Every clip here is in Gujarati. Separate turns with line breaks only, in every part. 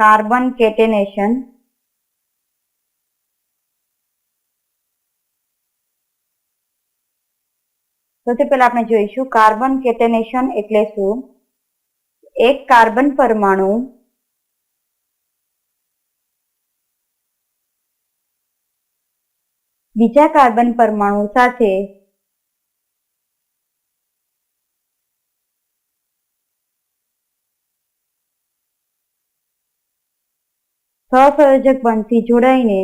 Carbon catenation. સૌથી પહેલા આપણે જોઈશું કાર્બન કેટેનેશન એટલે શું? એક કાર્બન પરમાણુ બીજા કાર્બન પરમાણુ સાથે સહસંયોજક બંધથી જોડાઈને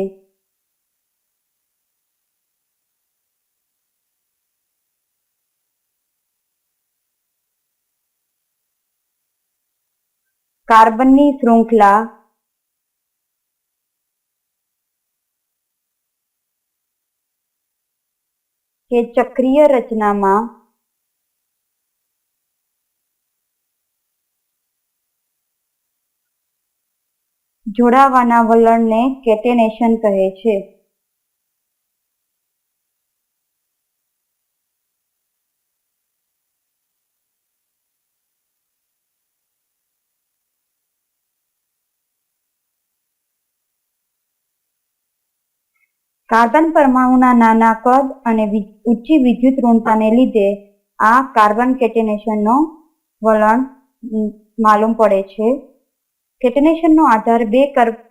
કાર્બનની શૃંખલા કે ચક્રીય રચનામાં જોડાવાના વલણને કેટેનેશન કહે છે. કાર્બન પરમાણુના નાના કદ અને ઊંચી વિદ્યુત ઋણતાને લીધે આ કાર્બન કેટેનેશનનો વલણ માલુમ પડે છે. કેટેનેશનનો આધાર બે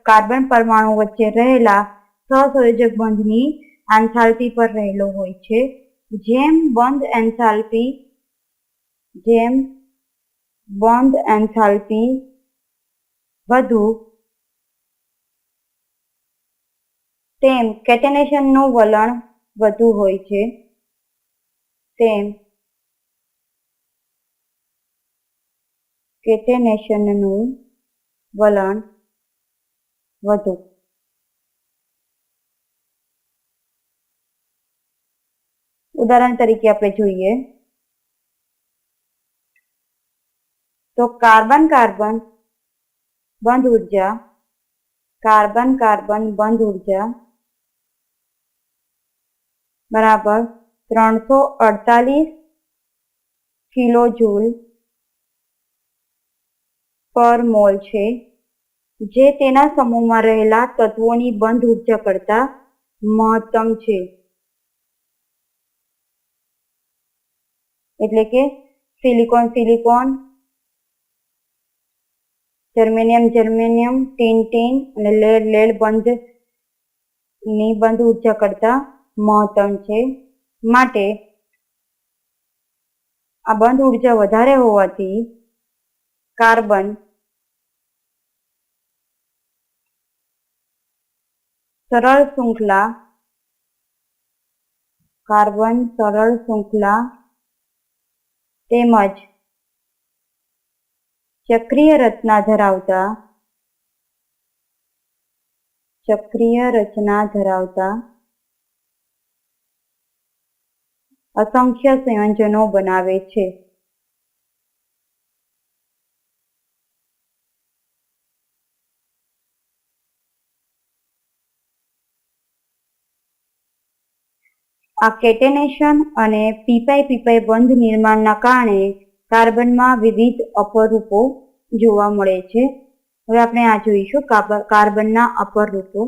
કાર્બન પરમાણુ વચ્ચે રહેલા સહસંયોજક બંધની એન્થાલ્પી પર રહેલો હોય છે. જેમ બંધ એન્થાલ્પી, જેમ બંધ એન્થાલ્પી વધુ, તેમ કેટેનેશનનું વલણ વધુ હોય છે. તેમ કેટેનેશનનું વલણ વધુ ઉદાહરણ તરીકે આપણે જોઈએ તો કાર્બન કાર્બન બંધ ઊર્જા કાર્બન કાર્બન બંધ ઊર્જા બરાબર ત્રણસો અડતાલીસ કિલો જૂલ પર મોલ છે જે તેના સમૂહમાં રહેલા તત્વોની બંધ ઊર્જા કરતા મહત્તમ છે. એટલે કે silicon silicon, germanium germanium, tin tin અને લેડ લેડ બંધની બંધ ઊર્જા કરતા મહત્તમ છે. માટે આ બંધ ઊર્જા વધારે હોવાથી કાર્બન સરળ શૃંખલા, કાર્બન સરળ શૃંખલા તેમજ ચક્રીય રચના ધરાવતા, ચક્રીય રચના ધરાવતા અસંખ્ય સંયોજનો બનાવે છે. આ કેટેનેશન અને પીપાઈ પીપાઈ બંધ નિર્માણના કારણે કાર્બનમાં વિવિધ અપરૂપો જોવા મળે છે. હવે આપણે આ જોઈશું કાર્બનના અપરૂપો.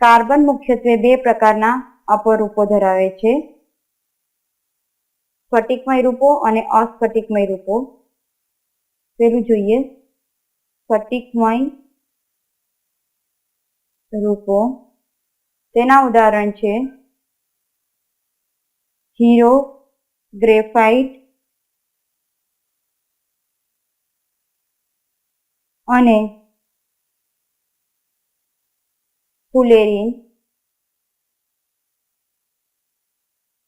કાર્બન મુખ્યત્વે બે પ્રકારના અપરૂપો ધરાવે છે. સ્ફટિકમય રૂપો અને અસ્ફટિકમય રૂપો. પેલું જોઈએ. સ્ફટિકમય રૂપો. તેના ઉદાહરણ છે. હીરો, ગ્રેફાઇટ અને ફુલેરીન.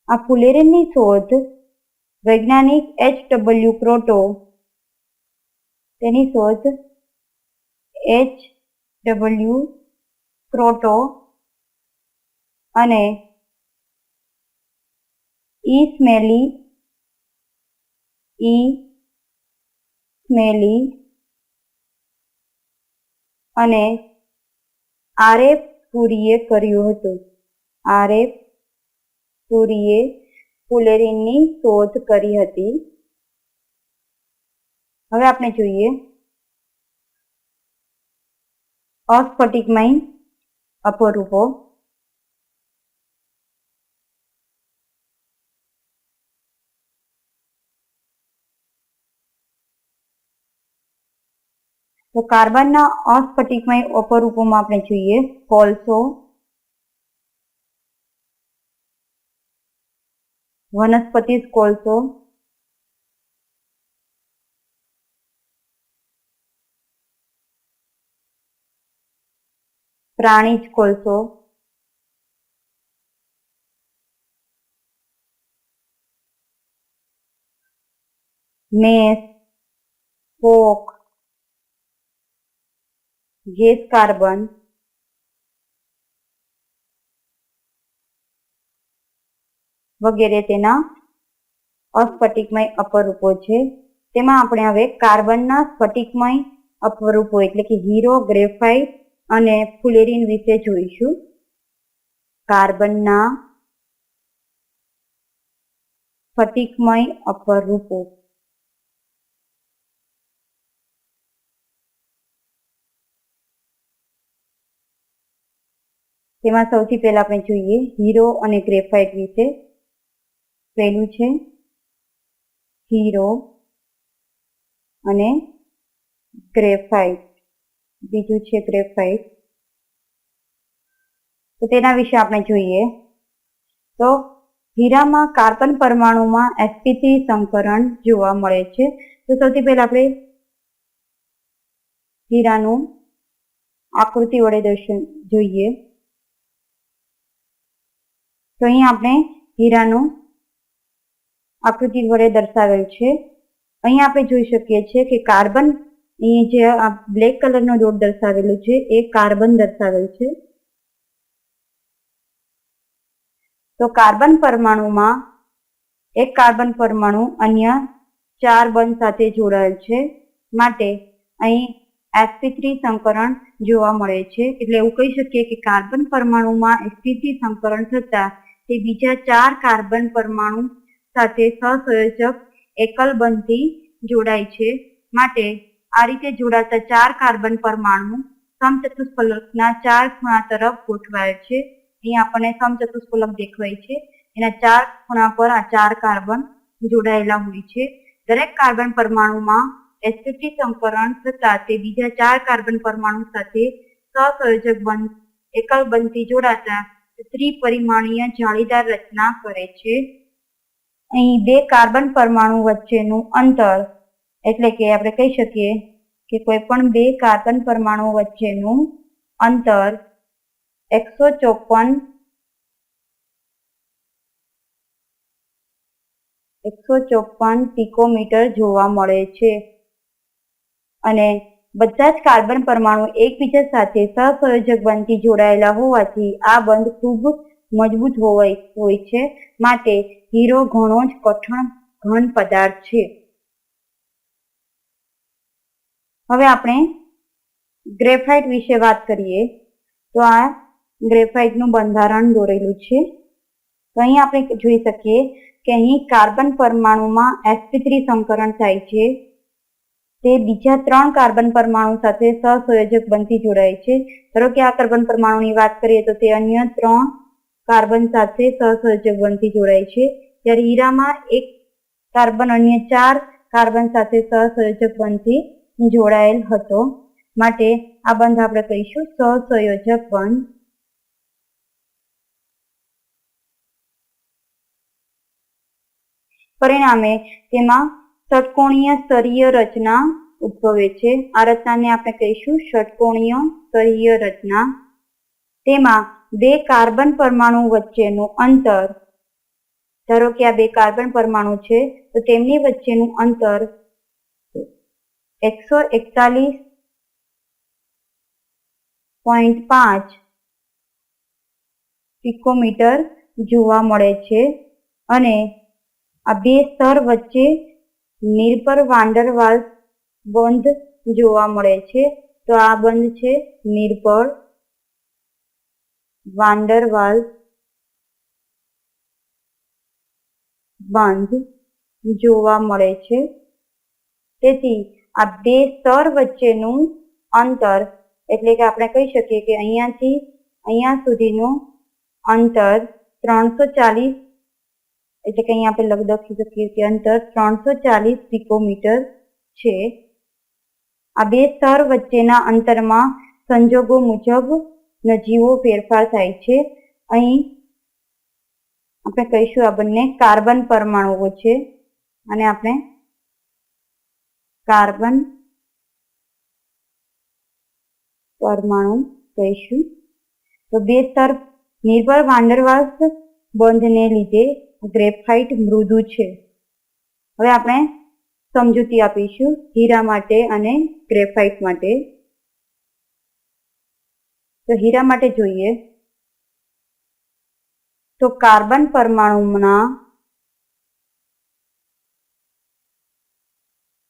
આ ફુલેરીનની શોધ વૈજ્ઞાનિક એચ ડબલ્યુ ક્રોટો તેની શોધ એચ ડબલ્યુ ક્રોટો અને ઈ સ્મેલી ઈ સ્મેલી અને આર પુરીએ કર્યું હતું. આર એફ સુરીએ ફુલેરીનની શોધ કરી હતી. હવે આપણે જોઈએ. અસ્ફટિકમય અપરૂપો. તો કાર્બનના અસ્ફટિકમય અપરૂપોમાં આપણે જોઈએ. કોલસો. વનસ્પતિ કોલસો. પ્રાણીજ કોલસો. મેસ પોક ગેસ કાર્બન. વગેરે તેના અસ્ફટિકમય અપરૂપો છે. તેમાં આપણે હવે કાર્બનના સ્ફટિકમય અપરૂપો એટલે કે હીરો, ગ્રેફાઇટ અને ફુલેરીન વિશે જોઈશું. કાર્બનના સ્ફટિકમય અપરૂપો. તેમાં સૌથી પહેલા આપણે જોઈએ હીરો અને ગ્રેફાઇટ વિશે. પહેલું છે હીરો અને ગ્રેફાઇટ. બીજું છે ગ્રેફાઇટ. તો તેના વિશે આપણે જોઈએ. તો હીરામાં કાર્બન પરમાણુમાં એસપીસી સંકરણ જોવા મળે છે. તો સૌથી પહેલા આપણે હીરાનું આકૃતિ વડે દર્શન જોઈએ. તો અહીં આપણે હીરાનું આકૃતિ વડે દર્શાવેલ છે. અહીં આપણે જોઈ શકીએ છીએ કે કાર્બન જે આ બ્લેક કલરનો ડોટ દર્શાવેલો છે, એ કાર્બન દર્શાવેલ છે. તો કાર્બન પરમાણુમાં એક કાર્બન પરમાણુ અન્ય ચાર બંધ સાથે જોડાયેલ છે. માટે અહીં sp3 સંકરણ જોવા મળે છે. એટલે એવું કહી શકીએ કે કાર્બન પરમાણુમાં sp3 સંકરણ થતા તે બીજા ચાર કાર્બન પરમાણુ સાથે સહસંયોજક એકલબંધી જોડાય છે. માટે આ રીતે જોડાતા ચાર કાર્બન પરમાણુ સમચતુષ્ફલકના ચાર ખૂણા તરફ ગોઠવાય છે. અહીં આપણને સમચતુષ્ફલક દેખાય છે. એના ચાર ખૂણા પર આ ચાર કાર્બન જોડાયેલા હોય છે. દરેક કાર્બન પરમાણુમાં એસિટી સંકરણ થતા તે બીજા ચાર કાર્બન પરમાણુ સાથે સહસંયોજક બંધ એકલ બંધથી જોડાતા ત્રિપરિમાણીય જાળીદાર રચના કરે છે. અહીં બે કાર્બન પરમાણુ વચ્ચેનું અંતર, એટલે કે આપણે કહી શકીએ કે કોઈ પણ બે કાર્બન પરમાણુ વચ્ચેનું અંતર એકસો ચોપન એકસો ચોપન પિકોમીટર જોવા મળે છે. અને બધા જ કાર્બન પરમાણુ એકબીજા સાથે સહસંયોજક બંધથી જોડાયેલા હોવાથી આ બંધ ખૂબ મજબૂત હોય હોય છે. માટે હીરો ઘણો જ કઠણ ઘન પદાર્થ છે. હવે આપણે ગ્રેફાઇટ વિશે વાત કરીએ. તો આ ગ્રેફાઇટનું બંધારણ દોરેલું છે. તો અહીં આપણે જોઈ શકીએ કે અહીં કાર્બન પરમાણુમાં એસપી થ્રી સંકરણ થાય છે. તે બીજા ત્રણ કાર્બન પરમાણુ સાથે સહસંયોજક બનતી જોડાય છે. ધારો કે આ કાર્બન પરમાણુની વાત કરીએ તો તે અન્ય ત્રણ કાર્બન સાથે સહસંયોજક બંધથી જોડાય છે. જ્યારે હીરામાં એક કાર્બન, અન્ય ચાર કાર્બન સાથે સહસંયોજક બંધથી જોડાયેલ હતો. માટે આ બંધ આપણે કહીશું, સહસંયોજક બંધ પરિણામે તેમાં ષટકોણીય સ્તરીય રચના ઉદ્ભવે છે. આ રચનાને આપણે કહીશું, ષટકોણીય સ્તરીય રચના. તેમાં બે કાર્બન પરમાણુ વચ્ચેનું અંતર, ધારો કે આ બે કાર્બન પરમાણુ છે, તો તેમની વચ્ચેનું અંતર એકસો એકતાલીસ પોઈન્ટ પાંચ પિકોમીટર જોવા મળે છે અને આ બે સ્તર વચ્ચે નિર્ભર વાંડરવાલ્સ બંધ જોવા મળે છે. તો આ બંધ છે નિર્ભર વાંડરવાલ બંધ જોવા મળે છે. તેથી આ બે સ્તર વચ્ચેનું અંતર, એટલે કે આપણે કહી શકીએ કે અહીંયાથી અહીંયા સુધીનું અંતર ત્રણસો ચાલીસ, એટલે કે અહીંયા આપણે લગ લખી શકીએ કે અંતર ત્રણસો ચાલીસ પિકોમીટર છે. આ બે સ્તર વચ્ચેના અંતરમાં સંજોગો મુજબ નજીવો ફેરફાર થાય છે. અહીં આપણે કહીશું આ બંને કાર્બન પરમાણુઓ છે અને આપણે કાર્બન પરમાણુ કહીશું. તો બે સ્તર નિર્ભર વાંડરવાલ્સ બંધને લીધે ગ્રેફાઇટ મૃદુ છે. હવે આપણે સમજૂતી આપીશું હીરા માટે અને ગ્રેફાઇટ માટે. તો હીરા માટે જોઈએ તો કાર્બન પરમાણુના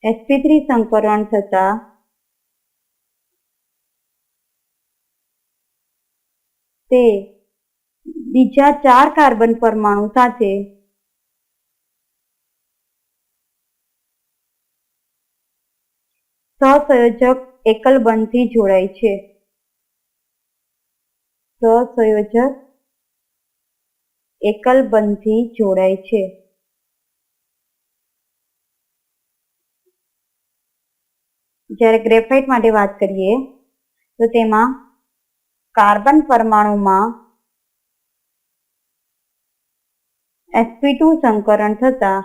sp3 સંકરણ થતા તે બીજા ચાર કાર્બન પરમાણુ સાથે સહસંયોજક એકલ બંધથી જોડાય છે. સહસંયોજક એકલબંધથી જોડાય છે. જ્યારે ગ્રેફાઇટ માટે વાત કરીએ, તો તેમાં કાર્બન પરમાણુમાં sp2 સંકરણ થતા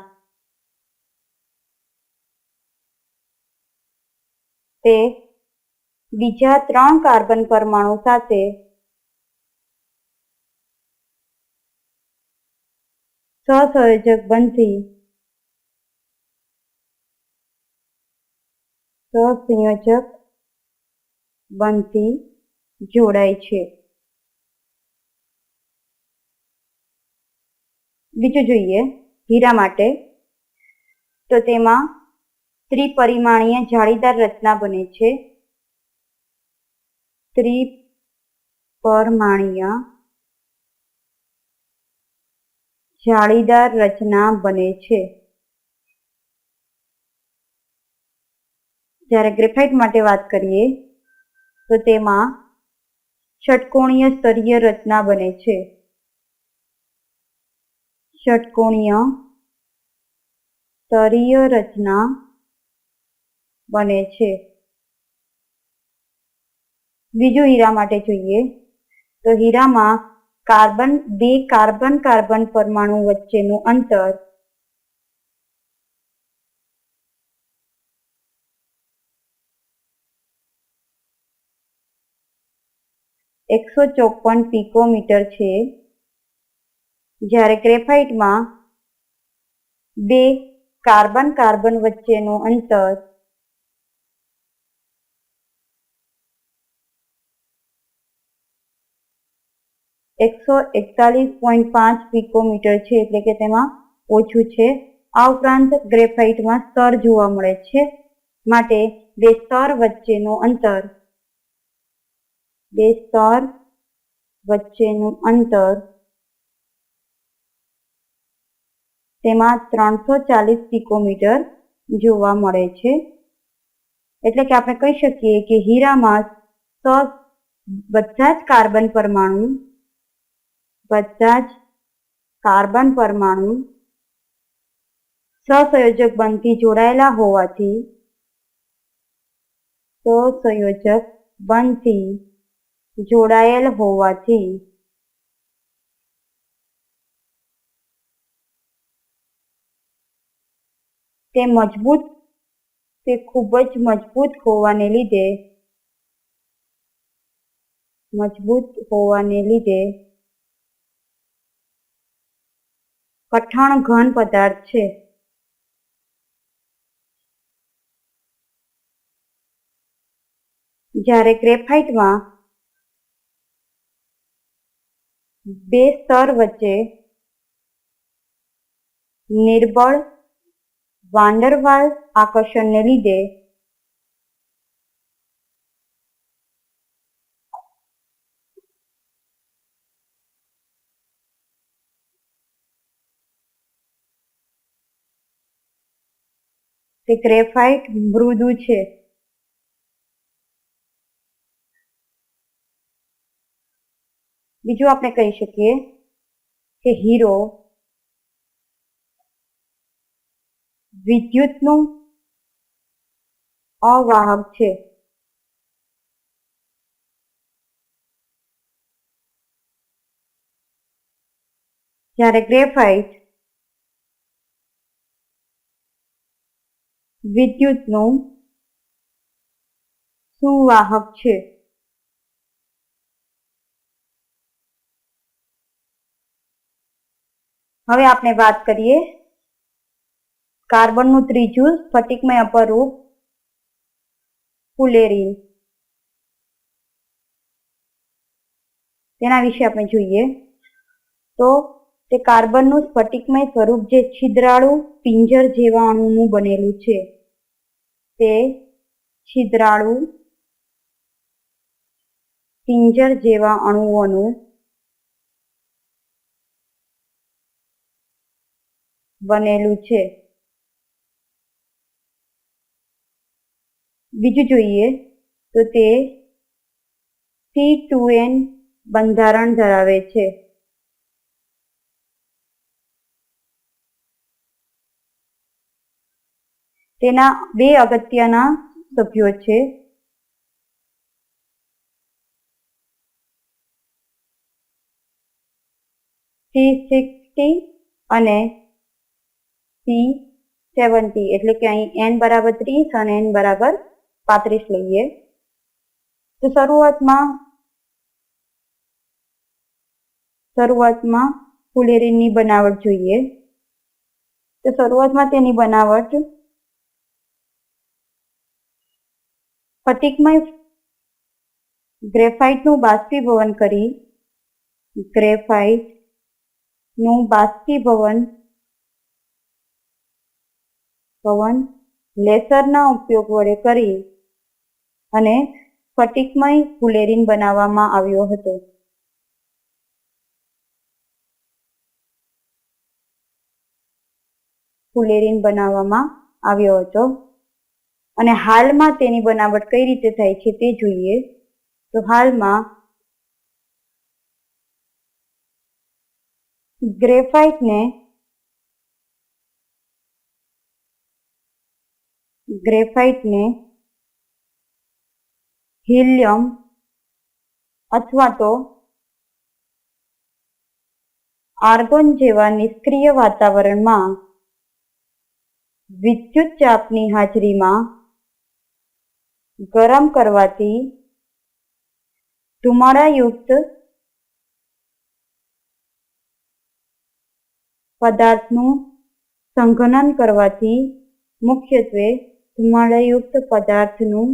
તે બીજા ત્રણ કાર્બન પરમાણુ સાથે સહસંયોજક બનતી. સહસંયોજક બનતી જોડાય છે. બીજું જોઈએ હીરા માટે. તો તેમાં ત્રિપરિમાણીય જાળીદાર રચના બને છે. ત્રિપરમાણીય જાળીદાર રચના બને છે. જ્યારે ગ્રેફાઇટ માટે વાત કરીએ, તો તેમાં ષટકોણીય સ્તરીય રચના બને છે. ષટકોણીય સ્તરીય રચના બને છે. બીજું હીરા માટે જોઈએ, તો હીરામાં કાર્બન બે કાર્બન કાર્બન પરમાણુ વચ્ચેનું અંતર એકસો ચોપન પિકોમીટર છે. જ્યારે ગ્રેફાઇટમાં બે કાર્બન કાર્બન વચ્ચેનું અંતર એકસો એકતાલીસ પોઈન્ટ પાંચ પિકોમીટર છે, એટલે કે તેમાં ઓછું છે. આ ઉપરાંત ગ્રેફાઇટમાં સ્તર જોવા મળે છે. માટે બે સ્તર વચ્ચેનું અંતર, બે સ્તર વચ્ચેનું અંતર, તેમાં ત્રણસો ચાલીસ પિકોમીટર જોવા મળે છે. એટલે કે આપણે કહી શકીએ કે હીરામાં સ, બધા જ કાર્બન પરમાણુ બધા જ કાર્બન પરમાણુ સહસંયોજક બંધથી જોડાયેલા હોવાથી સહસંયોજક બંધથી જોડાયેલ હોવાથી તે મજબૂત, તે ખૂબ જ મજબૂત હોવાને લીધે મજબૂત હોવાને લીધે કઠણ ઘન પદાર્થ છે. જ્યારે ગ્રેફાઇટમાં બે સ્તર વચ્ચે નિર્બળ વાંડરવાળ આકર્ષણને લીધે તે ગ્રેફાઇટ મૃદુ છે. બીજું આપણે કહી શકીએ કે હીરો વિદ્યુતનું અવાહક છે. જ્યારે ગ્રેફાઇટ વિદ્યુતનું સુવાહક છે. હવે આપણે વાત કરીએ કાર્બનનું ત્રીજું સ્ફટિકમય અપરૂપ ફુલેરીન. તેના વિશે આપણે જોઈએ તો તે કાર્બનનું સ્ફટિકમય સ્વરૂપ જે છિદ્રાળુ પિંજર જેવા અણુનું બનેલું છે. તે છિદ્રાળુ પિંજર જેવા અણુઓનું બનેલું છે. બીજું જોઈએ તો તે સી ટુ એન બંધારણ ધરાવે છે. તેના બે અગત્યના સભ્યો છે. સી સિક્સટી અને સી સેવન્ટી, એટલે કે અહીં એન બરાબર ત્રીસ અને એન બરાબર પાંત્રીસ લઈએ. તો શરૂઆતમાં શરૂઆતમાં ફુલેરીની બનાવટ જોઈએ. તો શરૂઆતમાં તેની બનાવટ સ્ફટિકમય ગ્રેફાઇટનું બાષ્પીભવન કરી, ગ્રેફાઇટનું બાષ્પીભવન પવન લેસરના ઉપયોગ વડે કરી અને સ્ફટિકમય ફુલેરીન બનાવવામાં આવ્યો હતો. ફુલેરીન બનાવવામાં આવ્યો હતો. અને હાલમાં તેની બનાવટ કઈ રીતે થાય છે તે જોઈએ. તો હાલમાં ગ્રેફાઇટને ગ્રેફાઇટને હિલિયમ અથવા તો આર્ગોન જેવા નિષ્ક્રિય વાતાવરણમાં વિદ્યુત ચાપની હાજરીમાં ગરમ કરવાથી ધુમાડાયુક્ત પદાર્થનું સંઘનન કરવાથી મુખ્યત્વે ધુમાડાયુક્ત પદાર્થનું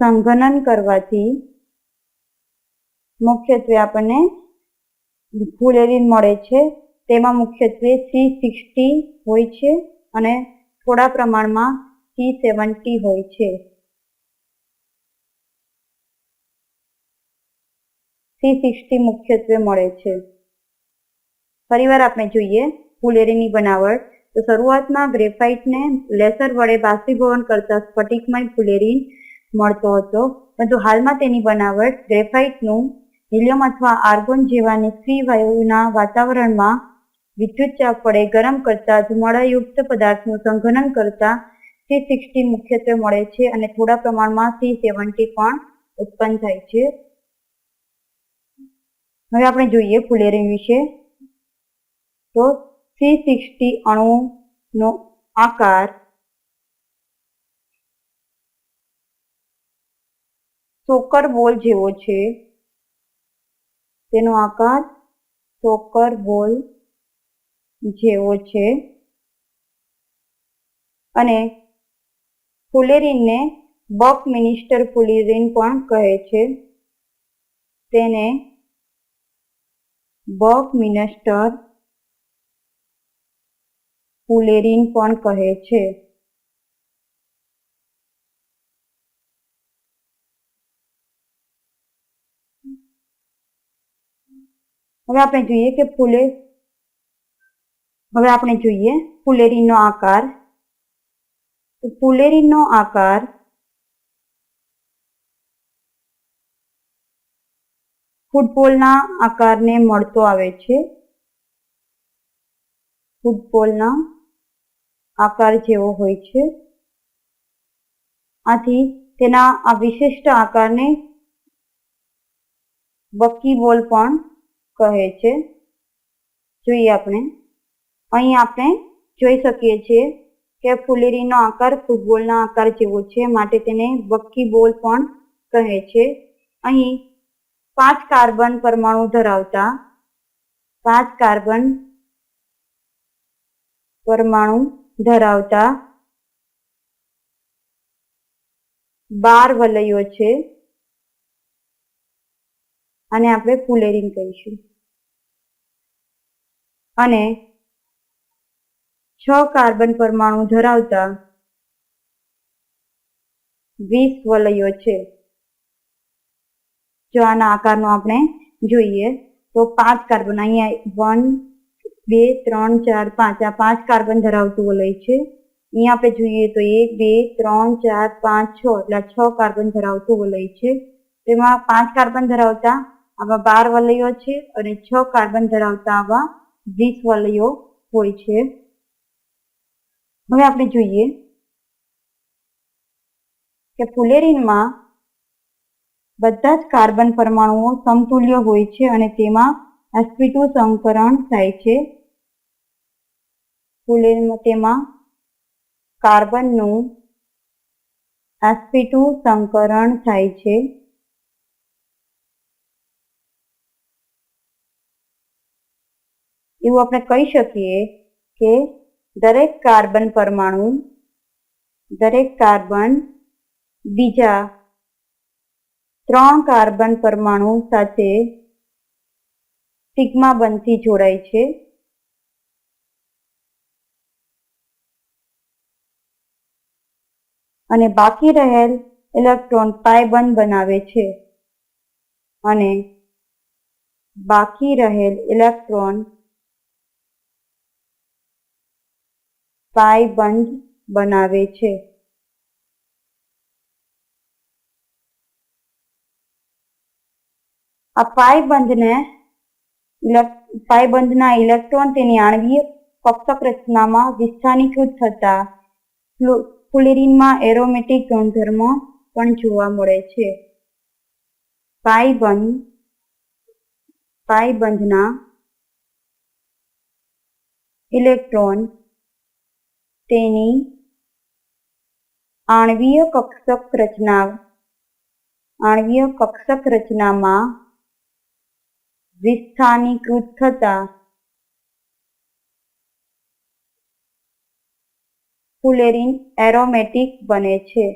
સંઘનન કરવાથી મુખ્યત્વે આપણને ફુલેરીન મળે છે. તેમાં મુખ્યત્વે સી સિક્સટી હોય છે અને થોડા પ્રમાણમાં સી સેવન્ટી હોય છે. સી સિક્સટી મુખ્યત્વે મળે છે. ફરીવાર આપણે જોઈએ ફુલેરીની બનાવટ. તો શરૂઆતમાં ગ્રેફાઇટને લેસર વડે બાષ્પીભવન કરતા સ્ફટિકમય ફુલેરીન મળતો હતો. પરંતુ હાલમાં તેની બનાવટ ગ્રેફાઇટનું હિલિયમ અથવા આર્ગોન જેવા નિષ્ક્રિય વાયુના વાતાવરણમાં વિદ્યુત ચાપ વડે ગરમ કરતા ધુમાડાયુક્ત પદાર્થનું સંઘનન કરતા સી સિક્સટી મુખ્યત્વે મળે છે અને થોડા પ્રમાણમાં સી સેવન્ટી પણ ઉત્પન્ન થાય છે. હવે આપણે જોઈએ ફુલેરીન વિશે. તો સી સિક્સટી અણુનો આકાર સોકર બોલ જેવો છે. તેનો આકાર સોકર બોલ જેવો છે. અને ફુલેરીનને બક મિનિસ્ટર ફુલેરીન પણ કહે છે. તેને બક મિનિસ્ટર ફુલેરીન પણ કહે છે. હવે આપણે જોઈએ કે ફુલે હવે આપણે જોઈએ ફુલેરીનો આકાર. તો ફુલેરીનો આકાર ફૂટબોલના આકારને મળતો આવે છે. ફૂટબોલના આકાર જેવો હોય છે. આથી તેના આ વિશિષ્ટ આકારને બકી બોલ પણ કહે છે. જોઈએ આપણે. અહીં આપણે જોઈ શકીએ છીએ કે ફુલેરીનો આકાર ફૂટબોલના આકાર જેવો છે, માટે તેને બક્કી બોલ પણ કહે છે. અહીં પાંચ કાર્બન પરમાણુ ધરાવતા પાંચ કાર્બન પરમાણુ ધરાવતા બાર વલયો છે. અને આપણે ફુલેરીન કહીશું. અને છ કાર્બન પરમાણુ ધરાવતા વીસ વલયો છે. જો આના આકારનો આપણે જોઈએ, તો પાંચ કાર્બન અહીંયા વન બે, ત્રણ, ચાર, પાંચ, આ પાંચ કાર્બન ધરાવતું વલય છે. અહીંયા આપણે જોઈએ તો એક, બે, ત્રણ, ચાર, પાંચ, છ, એટલે છ કાર્બન ધરાવતું વલય છે. તેમાં પાંચ કાર્બન ધરાવતા આવા બાર વલયો છે અને છ કાર્બન ધરાવતા આવા વીસ વલયો હોય છે. હવે આપણે જોઈએ કે ફુલેરીનમાં બધા જ કાર્બન પરમાણુઓ સમતુલ્ય હોય છે અને તેમાં sp2 સંકરણ થાય છે. ફુલેરીનમાં તેમાં કાર્બનનું sp2 સંકરણ થાય છે. એવું આપણે કહી શકીએ કે દરેક કાર્બન પરમાણુ, દરેક કાર્બન, બીજા ત્રણ કાર્બન પરમાણુ સાથે સિગ્મા બંધથી જોડાય છે. અને બાકી રહેલ ઇલેક્ટ્રોન પાય બંધ બનાવે છે. અને બાકી રહેલ ઇલેક્ટ્રોન પાય બંધ બનાવે છે. આ પાયબંધને પાયબંધના ઇલેક્ટ્રોન તેની આણવીય કક્ષક રચનામાં વિસ્થાનીકૃત થતા ફુલેરીનમાં એરોમેટિક ગુણધર્મ પણ જોવા મળે છે. પાયબંધ પાયબંધના ઇલેક્ટ્રોન તેની આણવીય કક્ષક રચના આણવીય કક્ષક રચનામાં વિસ્થાનીકૃત થતા ફુલેરીન એરોમેટિક બને છે.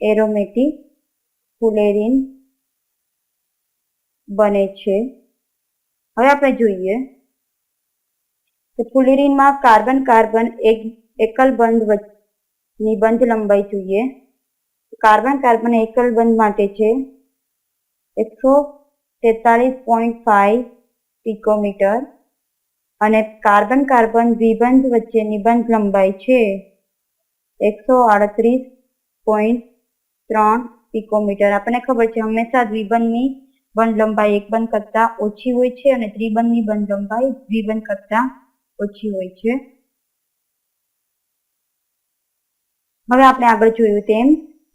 એરોમેટિક ફુલેરીન બને છે. હવે આપણે જોઈએ કે ફુલેરીનમાં કાર્બન કાર્બન એક એકલ બંધની બંધ લંબાઈ જોઈએ. કાર્બન કાર્બન એકલ બંધ માટે છે. એકસો તેતાલીસ પોઈન્ટ ફાઈવ પિકોમીટર અને કાર્બન કાર્બન દ્વિબંધ વચ્ચેની બંધ લંબાઈ છે. એકસો આડત્રીસ પોઈન્ટ ત્રણ પિકોમીટર. આપણને ખબર છે, હંમેશા દ્વિબંધની બંધ લંબાઈ એક બંધ કરતા ઓછી હોય છે અને ત્રિબંધની બંધ લંબાઈ દ્વિબંધ કરતા ઓછી હોય છે. હવે આપણે આગળ જોયું તેમ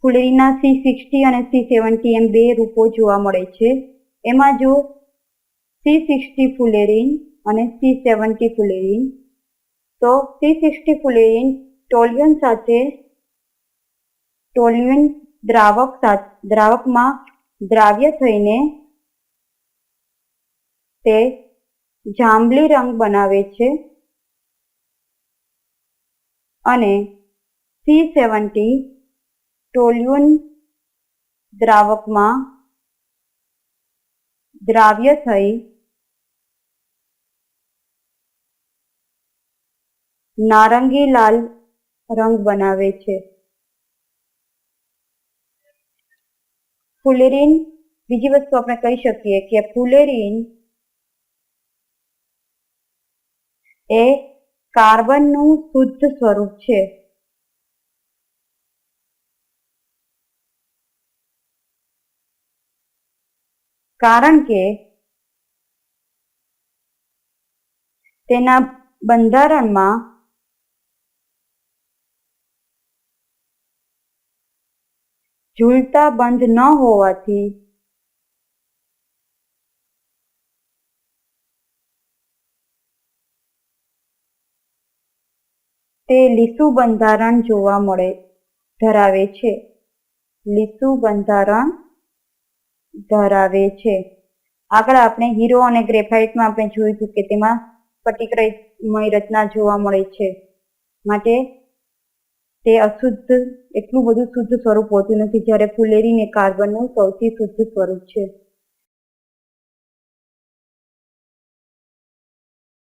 ફુલેરીના સી સિક્સટી અને સી સેવન્ટી એમ બે રૂપો જોવા મળે છે. એમાં જો સી સિક્સટી ફુલેરીન અને સી સેવન્ટી ફુલેરીન, તો સી સિક્સટી ફુલેરીન ટોલિયન સાથે, ટોલિયન દ્રાવક દ્રાવકમાં દ્રાવ્ય થઈને તે જાંબલી રંગ બનાવે છે અને સી સેવન્ટી ટોલ્યુન દ્રાવકમાં દ્રાવ્ય થઈ નારંગી લાલ રંગ બનાવે છે. ફુલેરીન, બીજી વસ્તુ આપણે કહી શકીએ કે ફુલેરીન એ કાર્બનનું શુદ્ધ સ્વરૂપ છે. કારણ કે તેના બંધારણમાં ઝૂલતા બંધ ન હોવાથી તે લીસુ બંધારણ જોવા મળે, ધરાવે છે. લીસુ બંધારણ ધરાવે છે. આગળ આપણે હીરો અને ગ્રેફાઇટમાં આપણે જોયું હતું કે તેમાં સ્ફટિકમય રચના જોવા મળે છે. માટે તે અશુદ્ધ, એટલું બધું શુદ્ધ સ્વરૂપ હોતું નથી, જ્યારે ફુલેરીને કાર્બનનું સૌથી શુદ્ધ સ્વરૂપ છે.